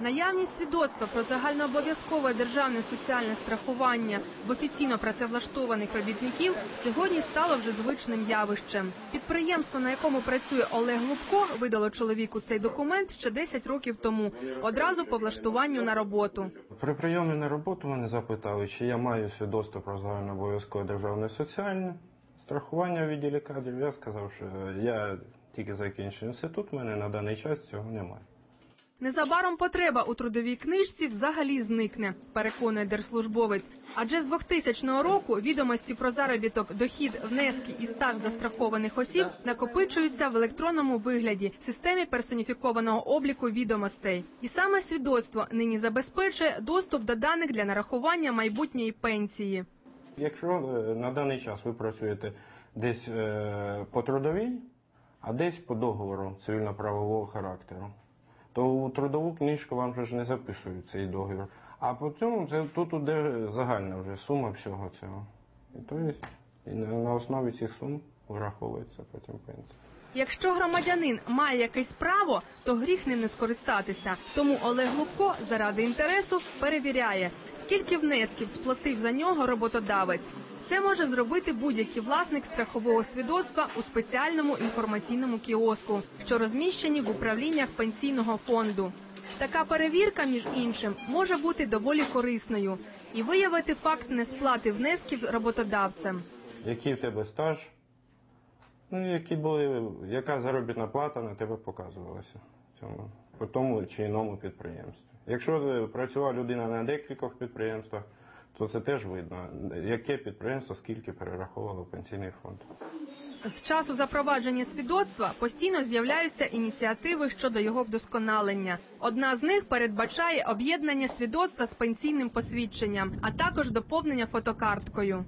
Наявність свідоцтва про загальнообов'язкове державне соціальне страхування в офіційно працевлаштованих робітників сьогодні стало вже звичним явищем. Підприємство, на якому працює Олег Лубко, видало чоловіку цей документ ще 10 років тому, одразу по влаштуванню на роботу. При прийомі на роботу мене запитали, чи я маю свідоцтво про загальнообов'язкове державне соціальне страхування в відділі кадрів. Я сказав, що я тільки закінчив інститут, мене на даний час цього немає. Незабаром потреба у трудовій книжці взагалі зникне, переконує держслужбовець. Адже з 2000 року відомості про заробіток, дохід, внески і стаж застрахованих осіб накопичуються в електронному вигляді системі персоніфікованого обліку відомостей. І саме свідоцтво нині забезпечує доступ до даних для нарахування майбутньої пенсії. Якщо е, на даний час ви працюєте десь е, по трудовій, а десь по договору цивільно-правового характеру, то у трудову книжку вам вже ж не записують цей договір. А по цьому це тут іде загальна вже сума всього цього. І то є, і на, основі цих сум враховується потім пенсія. Якщо громадянин має якесь право, то гріх ним не скористатися. Тому Олег Лубко заради інтересу перевіряє, скільки внесків сплатив за нього роботодавець. Це може зробити будь-який власник страхового свідоцтва у спеціальному інформаційному кіоску, що розміщені в управліннях пенсійного фонду. Така перевірка, між іншим, може бути доволі корисною і виявити факт несплати внесків роботодавцем. Який в тебе стаж, ну, які були, яка заробітна плата на тебе показувалася цьому, по тому чи іному підприємстві. Якщо е, працювала людина на декількох підприємствах, то це теж видно, яке підприємство скільки перераховувало пенсійний фонд. З часу запровадження свідоцтва постійно з'являються ініціативи щодо його вдосконалення. Одна з них передбачає об'єднання свідоцтва з пенсійним посвідченням, а також доповнення фотокарткою.